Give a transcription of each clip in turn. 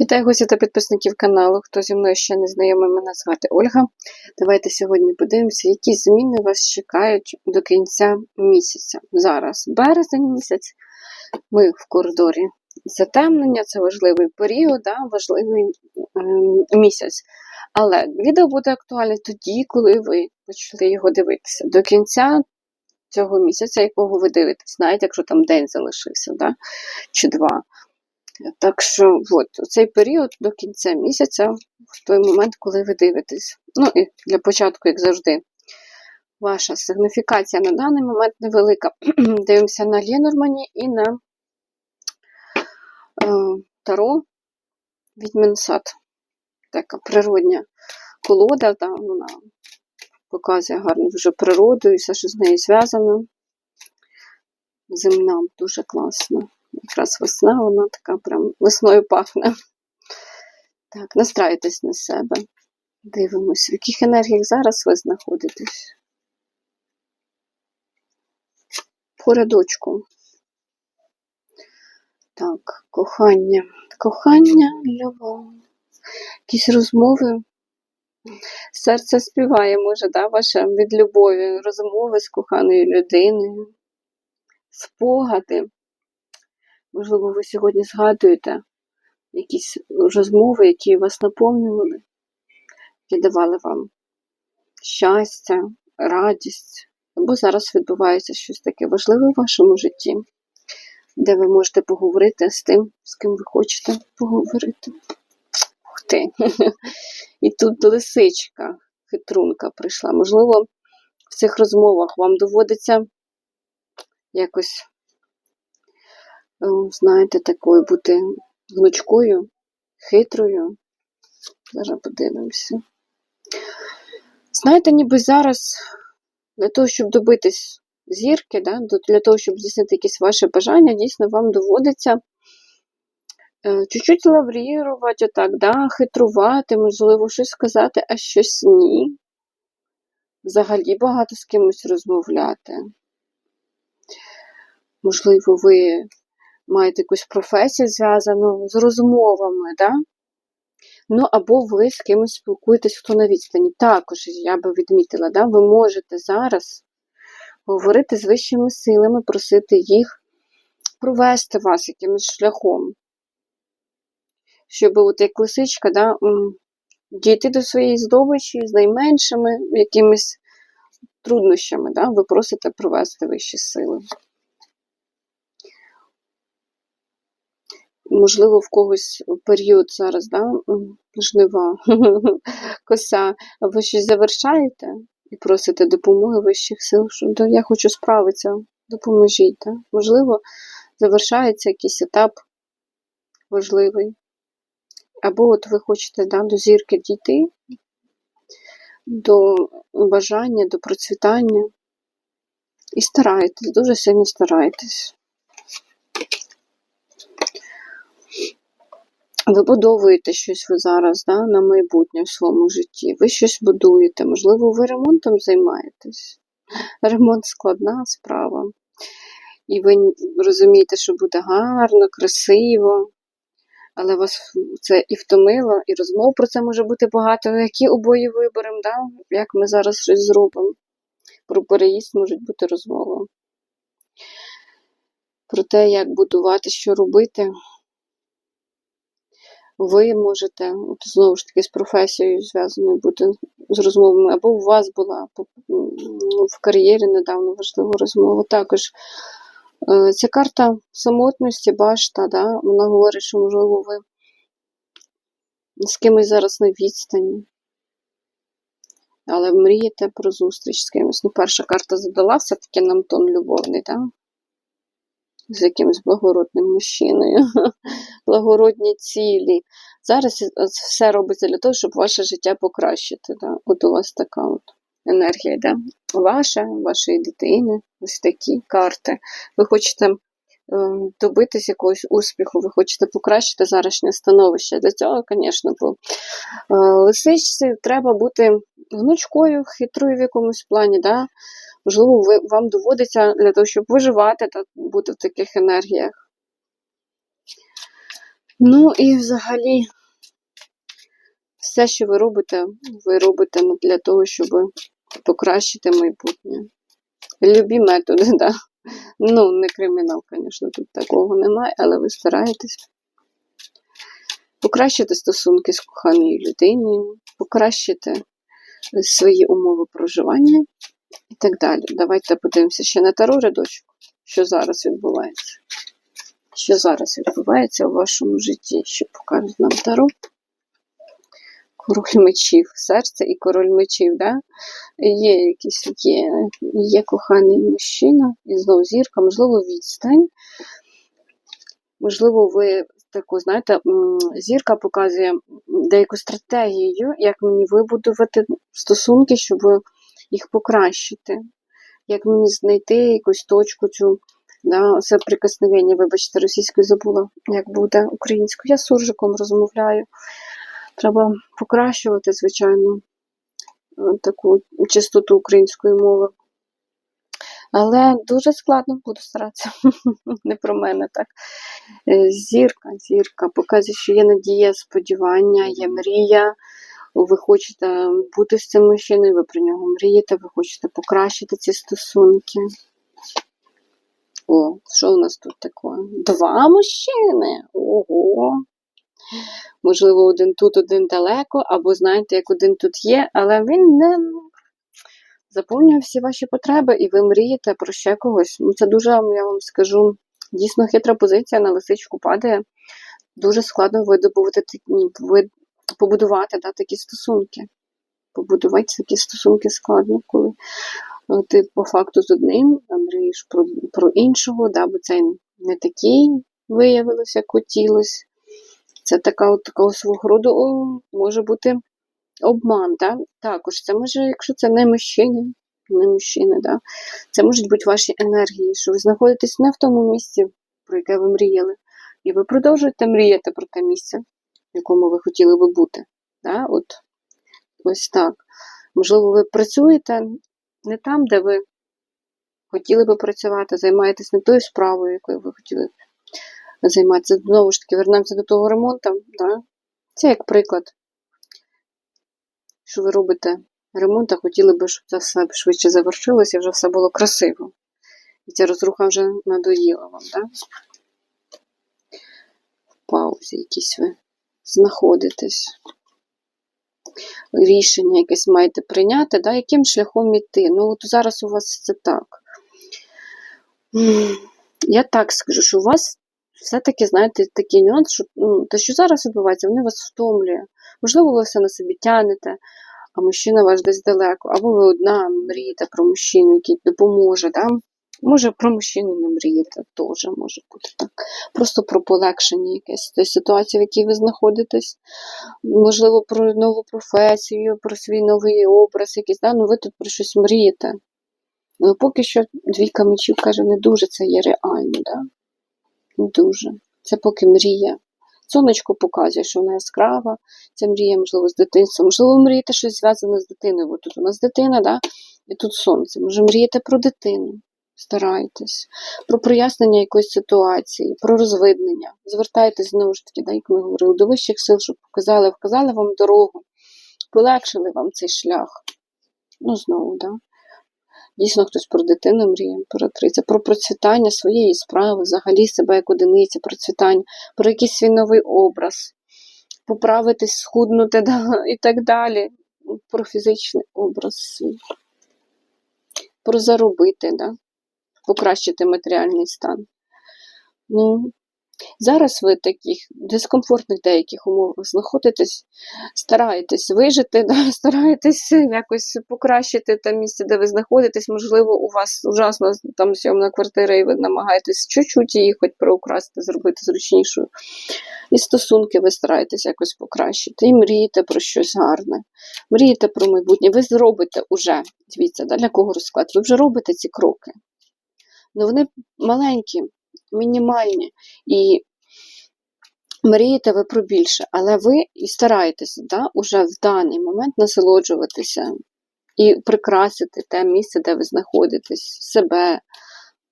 Вітаю гостів та підписників каналу. Хто зі мною ще не знайомий, мене звати Ольга. Давайте сьогодні подивимося, які зміни вас чекають до кінця місяця. Зараз березень місяць, ми в коридорі затемнення, це важливий період, да, важливий ем, місяць. Але відео буде актуальне тоді, коли ви почали його дивитися. До кінця цього місяця, якого ви дивитесь, навіть якщо там день залишився, да, чи два. Так що, от, цей період до кінця місяця, в той момент, коли ви дивитесь. Ну, і для початку, як завжди, ваша сигніфікація на даний момент невелика. Дивимося на Ленормані і на е, Таро Відьмінсад. Така природня колода, та, вона показує гарно вже природу і все, що з нею зв'язано. Земна дуже класно. Якраз весна, вона така прям весною пахне. Так, настраюйтесь на себе. Дивимось, в яких енергіях зараз ви знаходитесь. По рядочку. Так, кохання. Кохання, любов. Якісь розмови. Серце співає, може, да, ваше від любові, розмови з коханою людиною, спогади. Можливо, ви сьогодні згадуєте якісь розмови, які вас наповнювали, які давали вам щастя, радість. Або зараз відбувається щось таке важливе в вашому житті, де ви можете поговорити з тим, з ким ви хочете поговорити. Ух ти! І тут лисичка, хитрунка прийшла. Можливо, в цих розмовах вам доводиться якось знаєте, такою бути гнучкою, хитрою. Зараз подивимося. Знаєте, ніби зараз для того, щоб добитись зірки, да, для того, щоб здійснити якісь ваше бажання, дійсно вам доводиться е, чуть-чуть лаврірувати, так, да, хитрувати, можливо, щось сказати, а щось ні. Взагалі багато з кимось розмовляти. Можливо, ви маєте якусь професію зв'язану з розмовами, да? Ну, або ви з кимось спілкуєтесь, хто на відстані. Також, я би відмітила, да? ви можете зараз говорити з вищими силами, просити їх провести вас якимось шляхом. Щоб, от як лисичка, да, дійти до своєї здобичі з найменшими якимись труднощами, да, ви просите провести вищі сили. Можливо, в когось період зараз, да, жнива, коса, ви щось завершаєте і просите допомоги вищих сил, що я хочу справитися, допоможіть. Да? Можливо, завершається якийсь етап важливий. Або от ви хочете да, до зірки дійти, до бажання, до процвітання. І стараєтесь, дуже сильно стараєтесь. Вибудовуєте щось ви зараз да, на майбутнє в своєму житті. Ви щось будуєте, можливо, ви ремонтом займаєтесь. Ремонт складна справа. І ви розумієте, що буде гарно, красиво, але вас це і втомило, і розмов про це може бути багато. Які обоє виберемо, да? як ми зараз щось зробимо. Про переїзд можуть бути розмови. Про те, як будувати, що робити ви можете, от знову ж таки, з професією зв'язаною бути з розмовами, або у вас була в кар'єрі недавно важлива розмова. Також е, ця карта самотності, башта, да, вона говорить, що, можливо, ви з кимось зараз на відстані. Але мрієте про зустріч з кимось. Ну, перша карта задала все-таки нам тон любовний, так? З якимось благородним мужчиною, благородні цілі. Зараз все робиться для того, щоб ваше життя покращити. Да? От у вас така от енергія йде. Ваша, вашої дитини, ось такі карти. Ви хочете добитись якогось успіху, ви хочете покращити зарашнє становище. Для цього, звісно, по е, лисичці треба бути гнучкою, хитрою в якомусь плані. Да? Можливо, вам доводиться для того, щоб виживати та бути в таких енергіях. Ну і взагалі, все, що ви робите, ви робите для того, щоб покращити майбутнє. Любі методи, так. Да. Ну, не кримінал, звісно, тут такого немає, але ви стараєтесь покращити стосунки з коханою людиною, покращити свої умови проживання і так далі. Давайте подивимося ще на таро рядочок, що зараз відбувається. Що зараз відбувається у вашому житті, що покаже нам таро. Король мечів, серце і король мечів, да? Є якісь є, є коханий мужчина, і знову зірка, можливо, відстань. Можливо, ви таку, знаєте, зірка показує деяку стратегію, як мені вибудувати стосунки, щоб їх покращити. Як мені знайти якусь точку цю, да, це прикосновення, вибачте, російською забула, як буде українською. Я суржиком розмовляю. Треба покращувати, звичайно, е, таку чистоту української мови. Але дуже складно буду старатися. Не про мене так. Е, Зірка, зірка показує, що є надія, сподівання, є мрія. Ви хочете бути з цим мужчиною, ви про нього мрієте, ви хочете покращити ці стосунки. О, що у нас тут таке? Два мужчини. Ого. Можливо, один тут, один далеко, або знаєте, як один тут є, але він не заповнює всі ваші потреби, і ви мрієте про ще когось. Ну, Це дуже, я вам скажу, дійсно хитра позиція на лисичку падає. Дуже складно видобувати такі- побудувати да, такі стосунки. Побудувати такі стосунки складно, коли е, ти по факту з одним мрієш про, про іншого, да, бо це не такий виявилося, як хотілося. Це така от такого свого роду о, може бути обман. Да? Також це може, якщо це не мужчини, не мужчини, да? це можуть бути ваші енергії, що ви знаходитесь не в тому місці, про яке ви мріяли. І ви продовжуєте мріяти про те місце, в якому ви хотіли би бути. Да? От, ось так. Можливо, ви працюєте не там, де ви хотіли би працювати, займаєтесь не тою справою, якою ви хотіли займатися. Знову ж таки, вернемося до того ремонту. Да? Це як приклад, що ви робите ремонт, а хотіли би, щоб це все швидше завершилося і вже все було красиво. І ця розруха вже надоїла вам, да? В паузі якісь ви знаходитесь. Рішення якесь маєте прийняти, да? яким шляхом іти. Ну, от зараз у вас це так. Я так скажу, що у вас все-таки, знаєте, такий нюанс, що ну, те, що зараз відбувається, вони вас втомлює. Можливо, ви все на собі тянете, а мужчина ваш десь далеко. Або ви одна мрієте про мужчину, який допоможе. Да? Може, про мужчину не мрієте, теж може бути так. Просто про полегшення якесь тої ситуації, в якій ви знаходитесь. Можливо, про нову професію, про свій новий образ якийсь. Да? Ну, ви тут про щось мрієте. Ну, поки що двійка мечів каже, не дуже це є реально, да? Дуже. Це поки мрія. Сонечко показує, що вона яскрава, ця мрія, можливо, з дитинства. Можливо, мрієте щось зв'язане з дитиною. Бо тут у нас дитина, да? і тут сонце. Може, мрієте про дитину. Старайтесь, про прояснення якоїсь ситуації, про розвиднення. Звертайтесь знову ж таки, да, як ми говорили, до вищих сил, щоб показали, вказали вам дорогу, полегшили вам цей шлях. Ну, знову, да. Дійсно, хтось про дитину мріє, імператриця, про процвітання своєї справи, взагалі себе як одиниця, процвітання, про якийсь свій новий образ, поправитись, схуднути і так далі. Про фізичний образ свій, про заробити, да, покращити матеріальний стан. Ну, Зараз ви в таких дискомфортних деяких умовах знаходитесь, стараєтесь вижити, да? стараєтесь якось покращити те місце, де ви знаходитесь. Можливо, у вас ужасно там сьомна квартира, і ви намагаєтесь чуть-чуть її хоч проукрасти, зробити зручнішою. І стосунки ви стараєтесь якось покращити. І мрієте про щось гарне, мрієте про майбутнє. Ви зробите уже, дивіться, да, для кого розклад, ви вже робите ці кроки. Ну вони маленькі, мінімальні. І мрієте ви про більше, але ви і стараєтесь да, уже в даний момент насолоджуватися і прикрасити те місце, де ви знаходитесь, себе,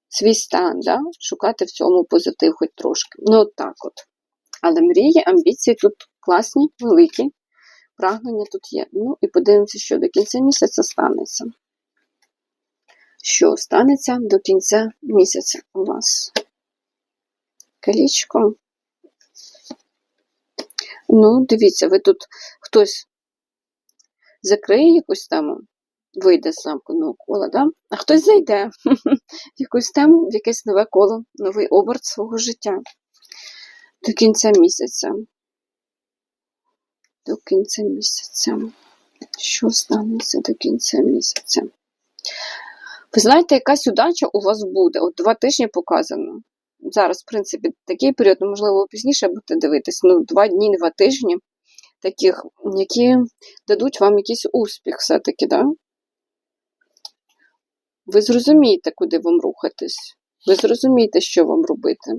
свій стан, да, шукати в цьому позитив хоч трошки. Ну, от так от. Але мрії, амбіції тут класні, великі. Прагнення тут є. Ну і подивимося, що до кінця місяця станеться. Що станеться до кінця місяця у вас? Колічко. Ну, дивіться, ви тут хтось закриє якусь тему, вийде з замкненого кола, да? а хтось зайде в якусь тему, в якесь нове коло, новий оберт свого життя до кінця місяця. До кінця місяця. Що станеться до кінця місяця? Ви знаєте, якась удача у вас буде. От два тижні показано. Зараз, в принципі, такий період, ну, можливо, пізніше будете дивитись. Ну, два дні, два тижні, таких, які дадуть вам якийсь успіх все-таки, да? Ви зрозумієте, куди вам рухатись. Ви зрозумієте, що вам робити.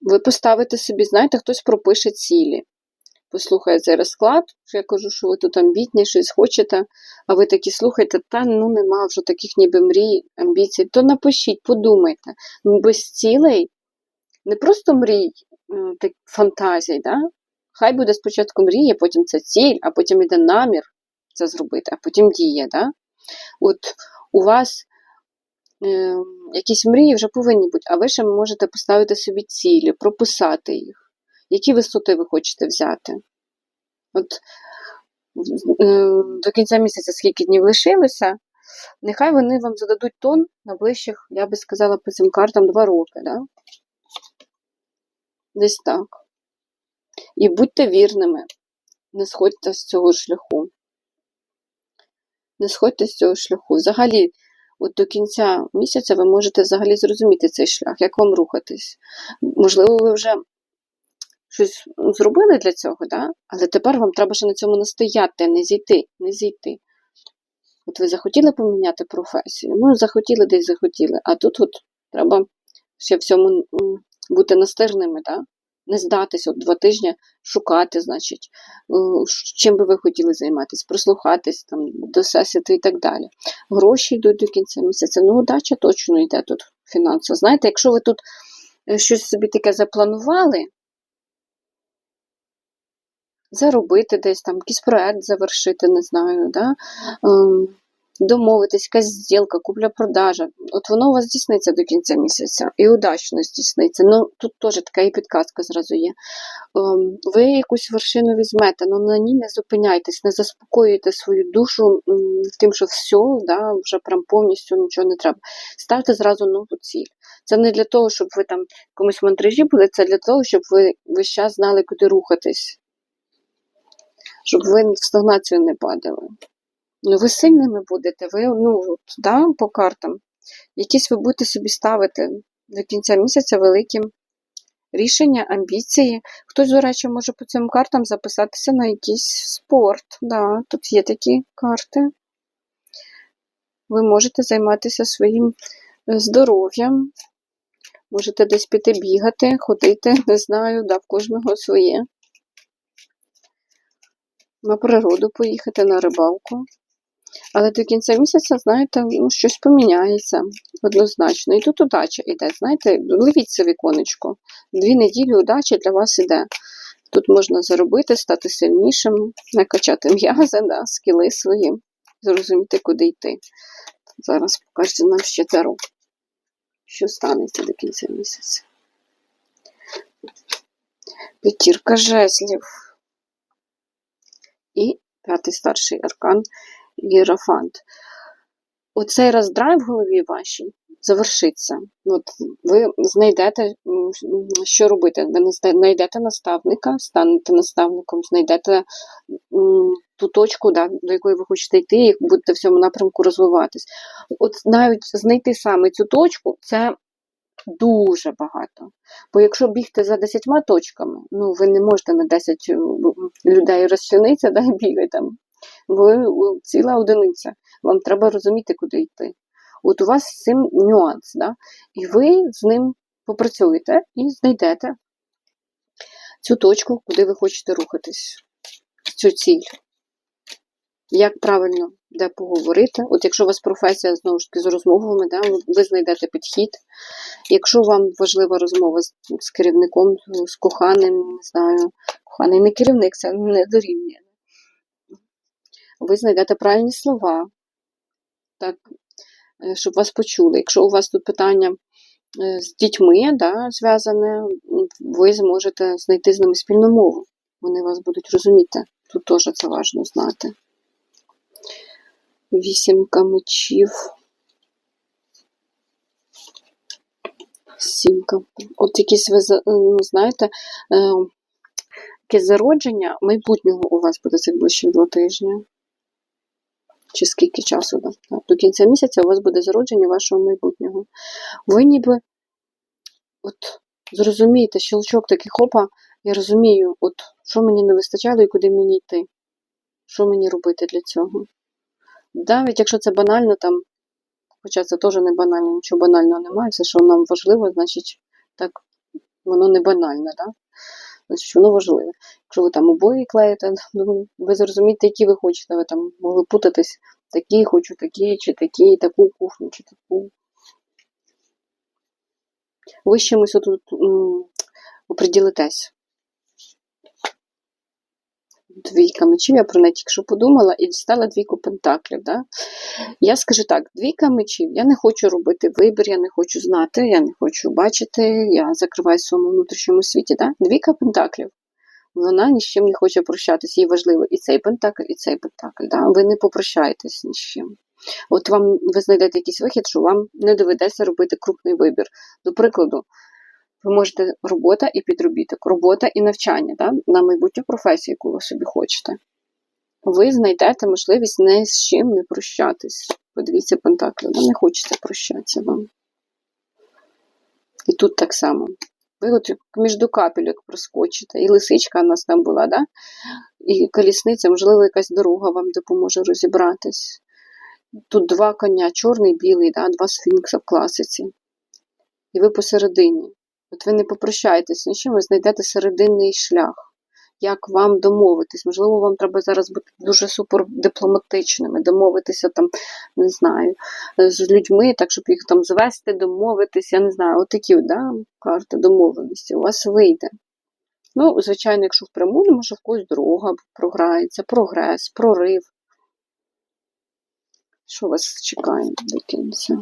Ви поставите собі, знаєте, хтось пропише цілі. Послухає цей розклад, я кажу, що ви тут амбітні, щось хочете, а ви такі слухайте, та ну нема вже таких ніби мрій, амбіцій, то напишіть, подумайте. Ну, Без цілей, не просто мрій, так, фантазій, да? хай буде спочатку мрія, потім це ціль, а потім іде намір це зробити, а потім дія. Да? От у вас е, якісь мрії вже повинні бути, а ви ще можете поставити собі цілі, прописати їх. Які висоти ви хочете взяти? От е, до кінця місяця, скільки днів лишилося, нехай вони вам зададуть тон на ближчих, я би сказала, по цим картам два роки. Да? Десь так. І будьте вірними, не сходьте з цього шляху. Не сходьте з цього шляху. Взагалі, от до кінця місяця ви можете взагалі зрозуміти цей шлях, як вам рухатись. Можливо, ви вже щось зробили для цього, да? але тепер вам треба ще на цьому настояти, не зійти, не зійти. От ви захотіли поміняти професію, ну, захотіли десь захотіли, а тут от треба ще всьому бути настирними, да? не здатись, от два тижні шукати, значить, е, чим би ви хотіли займатися, прислухатись там, до всесвіту і так далі. Гроші йдуть до кінця місяця, ну, удача точно йде тут фінансово. Знаєте, якщо ви тут е, щось собі таке запланували, заробити десь там, якийсь проект завершити, не знаю, да? ем, домовитись, якась зділка, купля-продажа. От воно у вас здійсниться до кінця місяця і удачно здійсниться. Ну, тут теж така і підказка зразу є. Ем, ви якусь вершину візьмете, але на ній не зупиняйтесь, не заспокоюйте свою душу тим, що все, да, вже прям повністю нічого не треба. Ставте зразу нову ціль. Це не для того, щоб ви там комусь в були, це для того, щоб ви весь час знали, куди рухатись щоб ви в стагнацію не падали. Ну, ви сильними будете, ви, ну, от, да, по картам. Якісь ви будете собі ставити до кінця місяця великі рішення, амбіції. Хтось, до речі, може по цим картам записатися на якийсь спорт. Да, тут є такі карти. Ви можете займатися своїм е, здоров'ям, можете десь піти бігати, ходити, не знаю, да, в кожного своє на природу поїхати на рибалку. Але до кінця місяця, знаєте, ну, щось поміняється однозначно. І тут удача йде. Знаєте, ловіться віконечко. Дві неділі удача для вас іде. Тут можна заробити, стати сильнішим, накачати м'язи, да, скіли свої, зрозуміти, куди йти. Зараз покажете нам ще таро. Що станеться до кінця місяця? П'ятірка жезлів. І п'ятий старший аркан Єрофант. Оцей роздрай в голові вашій завершиться. От ви знайдете, що робити. Ви знайдете наставника, станете наставником, знайдете ту точку, да, до якої ви хочете йти, і будете в цьому напрямку розвиватись. От навіть знайти саме цю точку це дуже багато. Бо якщо бігти за 10 точками, ну ви не можете на 10 людей розчиниться да, і бігати там. Ви ціла одиниця. Вам треба розуміти, куди йти. От у вас з цим нюанс, да? і ви з ним попрацюєте і знайдете цю точку, куди ви хочете рухатись, цю ціль. Як правильно де поговорити. От якщо у вас професія знову ж таки з розмовами, да, ви знайдете підхід. Якщо вам важлива розмова з, з керівником, з коханим, не знаю, коханий не керівник, це не дорівнює. Ви знайдете правильні слова, так, е, щоб вас почули. Якщо у вас тут питання е, з дітьми да, зв'язане, ви зможете знайти з ними спільну мову. Вони вас будуть розуміти. Тут теж це важливо знати. Вісімка мечів. Сімка. От якісь ви ну, знаєте, е, якесь зародження майбутнього у вас буде цих ближчих два тижні. Чи скільки часу? Так, До кінця місяця у вас буде зародження вашого майбутнього. Ви ніби от зрозумієте, щелчок такий хопа, я розумію, от що мені не вистачало і куди мені йти. Що мені робити для цього? Навіть якщо це банально, там, хоча це теж не банально, нічого банального немає, все, що нам важливо, значить, так воно не банальне, да? значить воно важливе. Якщо ви там обої клеїте, ви зрозумієте, які ви хочете, ви там могли путатись, такі хочу, такі, чи такі, таку кухню, чи таку. Ви з чимось отут м, оприділитесь. Двійка мечів, я про неї тільки що подумала і дістала двійку пентаклів. Да? Я скажу так: двійка мечів, я не хочу робити вибір, я не хочу знати, я не хочу бачити, я закриваю в своєму внутрішньому світі. Да? Двійка пентаклів. Вона ні з чим не хоче прощатися, їй важливо і цей пентакль, і цей пентакль. Да? Ви не попрощаєтесь ні з чим. От вам ви знайдете якийсь вихід, що вам не доведеться робити крупний вибір. До прикладу, ви можете робота і підробіток, робота і навчання да? на майбутню професію, яку ви собі хочете. Ви знайдете можливість не з чим не прощатись. Подивіться пентаклі, не хочеться прощатися вам. І тут так само. Ви от між капельок проскочите. І лисичка у нас там була, да? і колісниця, можливо, якась дорога вам допоможе розібратись. Тут два коня, чорний, білий, да? два сфінкса в класиці. І ви посередині. От ви не попрощаєтесь, нічим ви знайдете серединний шлях. Як вам домовитись? Можливо, вам треба зараз бути дуже супер дипломатичними, домовитися там, не знаю, з людьми, так, щоб їх там звести, домовитись, я не знаю, отакі да, карти домовленості у вас вийде. Ну, звичайно, якщо впряму, ну, може в когось дорога програється, прогрес, прорив. Що вас чекає до кінця?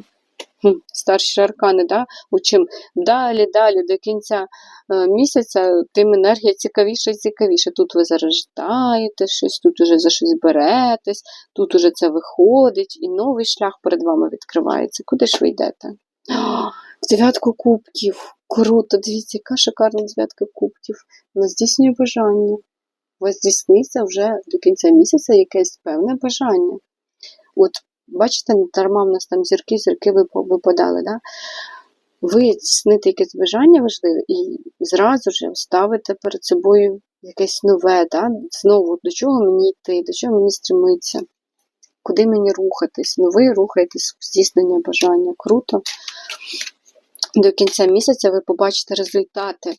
Старші аркани, да? У чим далі, далі до кінця е, місяця, тим енергія цікавіша і цікавіша. Тут ви зарождаєте щось, тут уже за щось беретесь, тут уже це виходить, і новий шлях перед вами відкривається. Куди ж ви йдете? В дев'ятку кубків. Круто, дивіться, яка шикарна дев'ятка кубків. Вона здійснює бажання. У вас здійсниться вже до кінця місяця якесь певне бажання. От Бачите, дарма в нас там зірки, зірки випадали. Да? Ви здійсните якесь бажання важливе і зразу ж ставите перед собою якесь нове, да? знову до чого мені йти, до чого мені стремитися, куди мені рухатись. Ну, ви рухаєтесь в здійснення бажання. Круто. До кінця місяця ви побачите результати.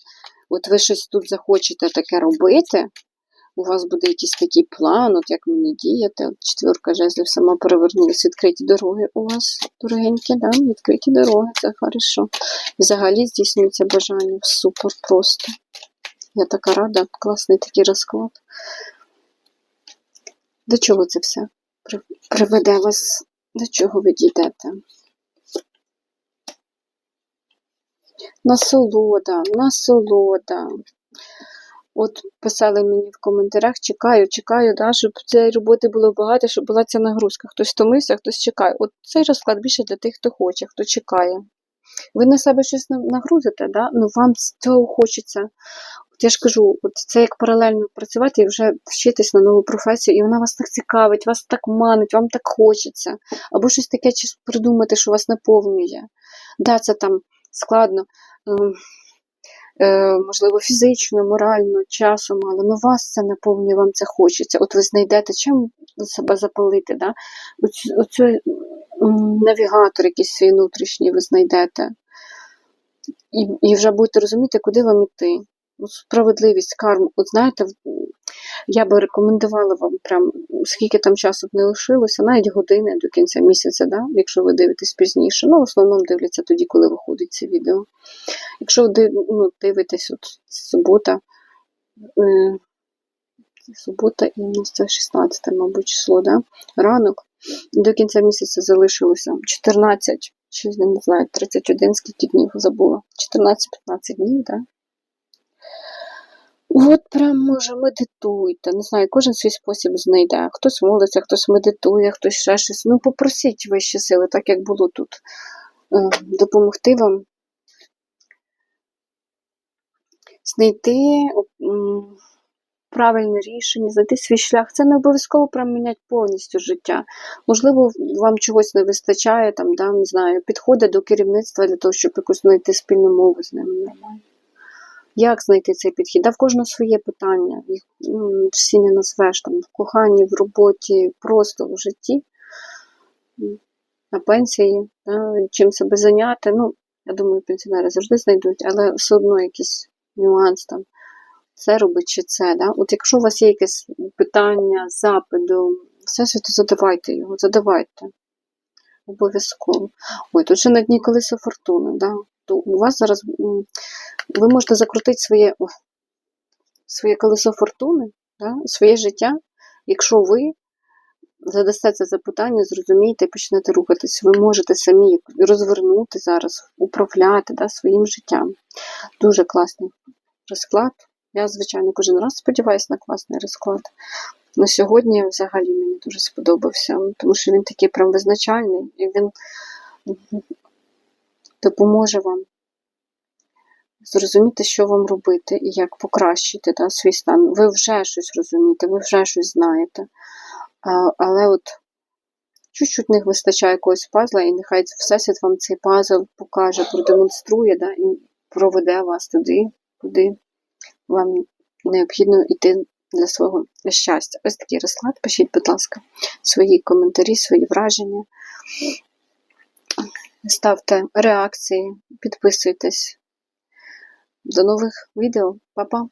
От ви щось тут захочете таке робити, у вас буде якийсь такий план, от як мені діяти. От четвірка жезлів сама перевернулася. Відкриті дороги у вас, дорогенькі, да? відкриті дороги, це хорошо. Взагалі здійснюється бажання. Супер просто. Я така рада, класний такий розклад. До чого це все приведе вас? До чого ви дійдете? Насолода, насолода. От писали мені в коментарях, чекаю, чекаю, да, щоб цієї роботи було багато, щоб була ця нагрузка. Хтось втомився, хтось чекає. От цей розклад більше для тих, хто хоче, хто чекає. Ви на себе щось на- нагрузите, да? ну вам цього хочеться. От я ж кажу, от це як паралельно працювати і вже вчитись на нову професію, і вона вас так цікавить, вас так манить, вам так хочеться. Або щось таке придумати, що вас наповнює. Да, це там складно. Е, можливо, фізично, морально, часу мало, але вас це наповнює, вам це хочеться. От ви знайдете чим себе запалити, да? Оцю, навігатор якийсь свій внутрішній ви знайдете. І, і вже будете розуміти, куди вам іти. Справедливість, карму. От знаєте, я би рекомендувала вам прям скільки там часу б не лишилося, навіть години до кінця місяця, да? якщо ви дивитесь пізніше. Ну, в основному дивляться тоді, коли виходить це відео. Якщо ви ну, дивитесь от субота, е, субота і нас це 16, мабуть, число, да? ранок, до кінця місяця залишилося 14, чи не знаю, 31, скільки днів забула. 14-15 днів? Да? От прям може медитуйте. Не знаю, кожен свій спосіб знайде. Хтось молиться, хтось медитує, хтось ще щось. Ну, попросіть вищі сили, так як було тут, е, допомогти вам знайти правильне рішення, знайти свій шлях. Це не обов'язково прям міняти повністю життя. Можливо, вам чогось не вистачає, там, да, не знаю, підходить до керівництва для того, щоб якось знайти спільну мову з ними нормально. Як знайти цей підхід? Да, в кожного своє питання. Їх ну, всі не назвеш там в коханні, в роботі, просто в житті, на пенсії, да, чим себе зайняти. Ну, я думаю, пенсіонери завжди знайдуть, але все одно якийсь нюанс там. Це робить чи це. Да? От якщо у вас є якесь питання, запит до всесвіту, задавайте його, задавайте. Обов'язково. Ой, тут ще на дні колеса фортуни, да? то у вас зараз ви можете закрутити своє, своє колесо фортуни, да? своє життя, якщо ви задасте це запитання, зрозумієте і почнете рухатись. Ви можете самі розвернути зараз, управляти да, своїм життям. Дуже класний розклад. Я, звичайно, кожен раз сподіваюся на класний розклад. На сьогодні взагалі мені дуже сподобався, тому що він такий прям визначальний, і він допоможе вам зрозуміти, що вам робити і як покращити да, свій стан. Ви вже щось розумієте, ви вже щось знаєте. А, але от чуть-чуть не вистачає якогось пазла, і нехай Всесвіт вам цей пазл покаже, продемонструє да, і проведе вас туди, куди вам необхідно йти для свого щастя. Ось такий розклад. Пишіть, будь ласка, свої коментарі, свої враження. Ставте реакції, підписуйтесь. До нових відео. Па-па!